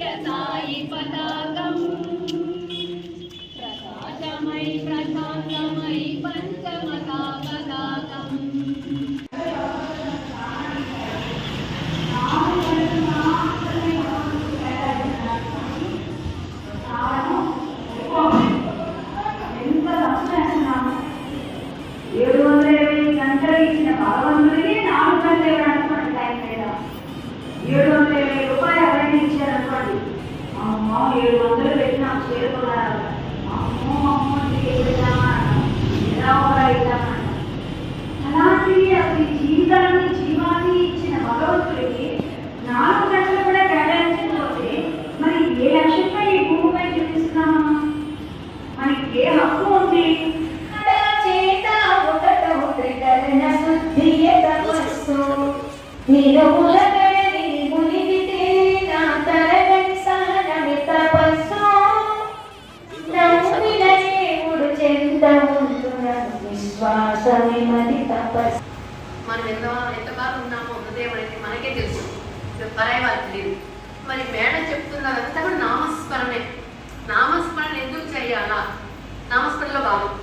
नायि पताका రూపాయలు ఎవరైనా ఇచ్చారనుకోండి అమ్మో ఏడు వందలు పెట్టి నాకు చేరుకున్నారు అమ్మో అమ్మో ఇంటికి ఎలా అవుతామా అలాంటివి అసలు జీవితాన్ని జీవాన్ని ఇచ్చిన భగవంతుడికి నాలుగు గంటలు కూడా కేటాయించకపోతే మరి ఏ లక్ష్యంపై ఈ భూమిపై జీవిస్తున్నామా? మనకి ఏ హక్కు ఉంది? చేత ఒకటో త్రికరణ శుద్ధియ నిరముల మనం ఎంత ఎంత బాగా ఉన్నామో హృదయం మనకే తెలుసు. పరాయి వాళ్ళకి తెలియదు మరి మేడం చెప్తున్నదంతా కూడా నామస్మరణే. నామస్మరణ ఎందుకు చేయాలా? నామస్మరణలో భాగం.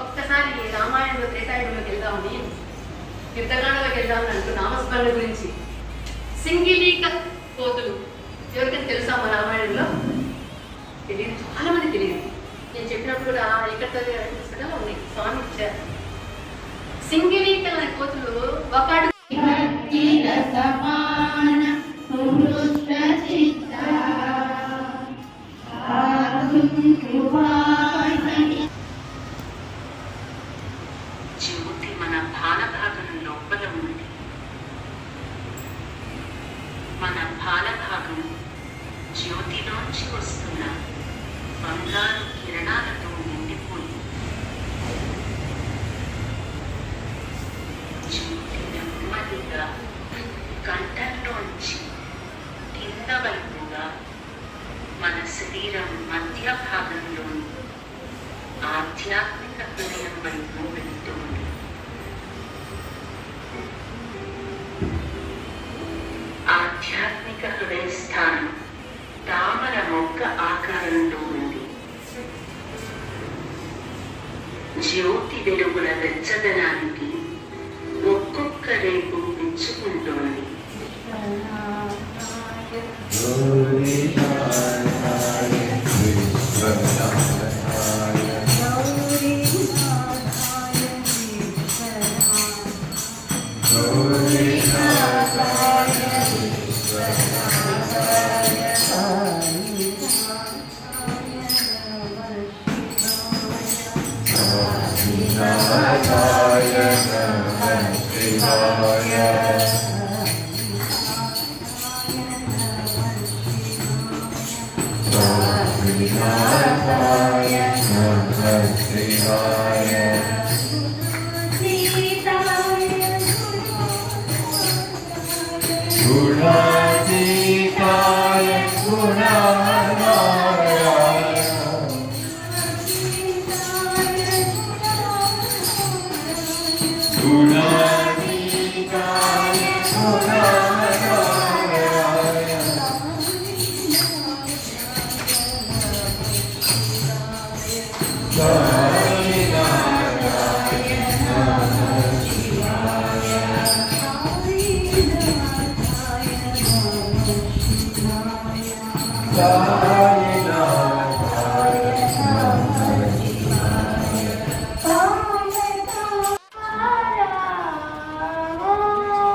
ఒక్కసారి రామాయణంలో త్రేతాయుగంలోకి వెళ్దామని యుద్ధకాండలోకి వెళ్దామని అంటూ నామస్మరణ గురించి. సింగిలీక కోతులు ఎవరికైనా తెలుసా మా రామాయణంలో? తెలియదు. చాలా మంది తెలియదు. నేను చెప్పినప్పుడు కూడా ఇక్కడ అనే కోతులు ఒక అడుగు జ్యోతి మన బాలభాగం లోపల ఉంది మన బాలభాగం జ్యోతిలోంచి వస్తున్న బంగారు కిరణాలతో కింద వైపుగా మన శరీరం మధ్య భాగంలోని ఆధ్యాత్మిక హృదయం వైపు వెళుతుంది ఆధ్యాత్మిక హృదయ స్థానం తామర మొక్క ఆకారంలో ఉంది. జ్యోతి వెలుగుల వెచ్చదనానికి ఒక్కొక్క రేపు పెంచుకుంటోంది Hare Hare Good night.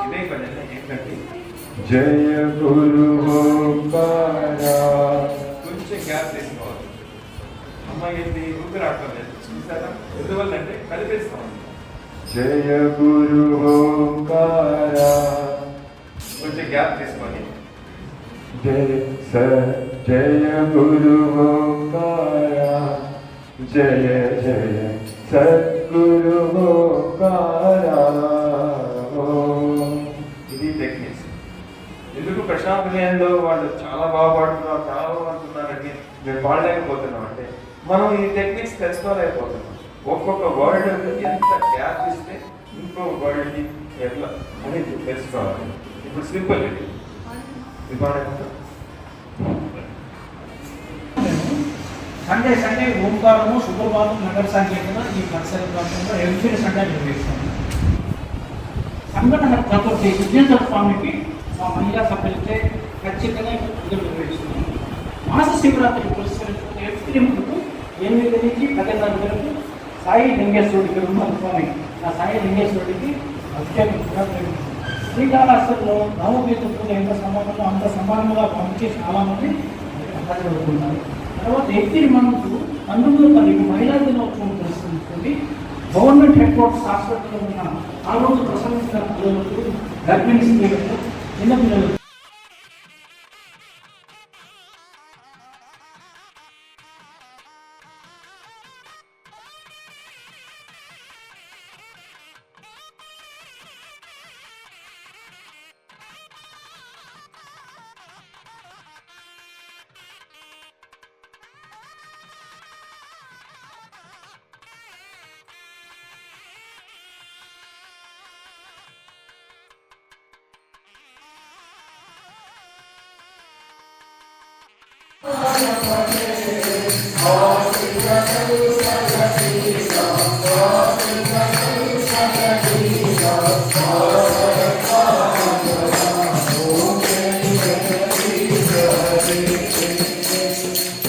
ఇదే పదండి ఏంటంటే జయ గురు ఓంకారా కొంచెం గ్యాప్ తీసుకోవాలి అమ్మాయి ఏంటి ఊపిరి ఆడలేదు చూసారా ఎందువల్ల అంటే కలిపేస్తాం జయ గురు ఓంకారా కొంచెం గ్యాప్ తీసుకొని జయ స జయ గురు ఓంకారా జయ జయ సద్గురు ఓంకారా ఇది టెక్నిక్స్ ఎందుకు ప్రశాంత్ నిలయంలో వాళ్ళు చాలా బాగా పాడుతున్నారు చాలా బాగా పాడుతున్నారండి మేము పాడలేకపోతున్నాం అంటే మనం ఈ టెక్నిక్స్ తెలుసుకోలేకపోతున్నాం. ఒక్కొక్క వర్డ్ ఎంత గ్యాప్ ఇస్తే ఇంకో వర్డ్కి ఎట్లా అనేది తెలుసుకోవాలి. ఇప్పుడు సింపుల్ ఇది. ఇది సండే సండే ఓంకారము శుక్రవారం నగర సంకీర్తన ఈ పరిసర ప్రాంతంలో ఎవ్రీ సండే నిర్వహిస్తాము. సంఘటన ప్రకృతి విజయేంద్ర స్వామికి మా మహిళా సభ్యులచే ఖచ్చితంగా పూజలు నిర్వహిస్తున్నాము. మాస శివరాత్రి పురస్కరించుకుని ఎవ్రీ ముందుకు ఎనిమిది నుంచి పదిన్నర వరకు సాయి లింగేశ్వరుడికి ఉన్న స్వామి ఆ సాయి లింగేశ్వరుడికి అత్యంత శ్రీకాళహస్తిలో నవమీత పూజ ఎంత సమానంలో అంత సమానంగా పంపించి చాలా మంది జరుగుతున్నారు తర్వాత ఏప్రిల్ మనకు పంతొమ్మిది తారీఖు మహిళా దినోత్సవం పురస్కరించుకుంది గవర్నమెంట్ హెడ్ క్వార్టర్స్ హాస్పిటల్లో ఉన్న ఆ రోజు ప్రసంగించిన పిల్లలకు గర్భిణీ స్త్రీలకు చిన్న పిల్లలకు Oh,